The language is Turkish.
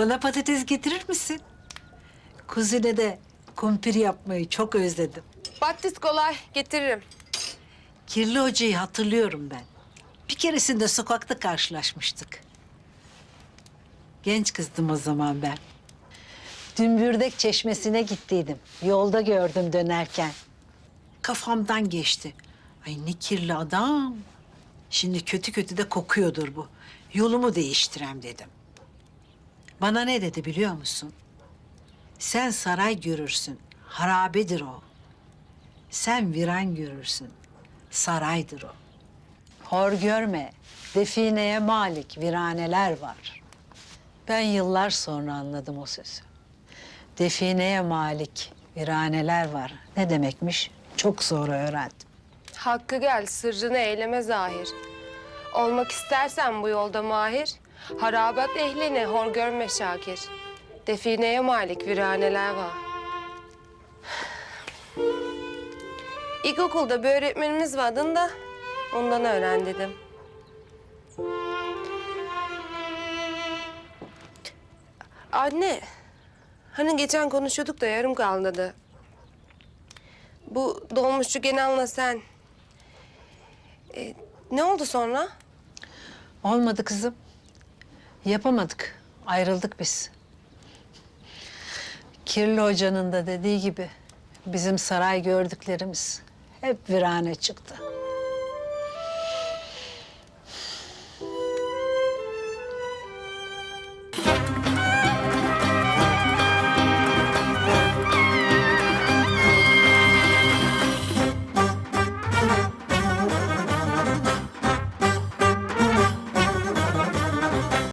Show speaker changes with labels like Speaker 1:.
Speaker 1: Bana patates getirir misin? Kuzine de kumpir yapmayı çok özledim.
Speaker 2: Battis kolay getiririm.
Speaker 1: Kirli hocayı hatırlıyorum ben. Bir keresinde sokakta karşılaşmıştık. Genç kızdım o zaman ben. Dümbürdek çeşmesine gittiydim. Yolda gördüm dönerken. Kafamdan geçti. Ay ne kirli adam. Şimdi kötü kötü de kokuyordur bu. Yolumu değiştirem dedim. Bana ne dedi biliyor musun? Sen saray görürsün. Harabedir o. Sen viran görürsün. Saraydır o. Hor görme. Defineye malik viraneler var. Ben yıllar sonra anladım o sözü. Defineye malik viraneler var. Ne demekmiş? Çok sonra öğrendim.
Speaker 2: Hakkı gel sırrını eyleme zahir. Olmak istersen bu yolda mahir. Harabat ehline hor görme şakir. Defineye malik viraneler var. İlkokulda bir öğretmenimiz vardı da ondan öğren dedim. Anne, hani geçen konuşuyorduk da yarım kaldı. Bu dolmuşçu Genal'la sen... E, ne oldu sonra?
Speaker 1: Olmadı kızım. Yapamadık. Ayrıldık biz. Kirli hocanın da dediği gibi bizim saray gördüklerimiz hep virane çıktı.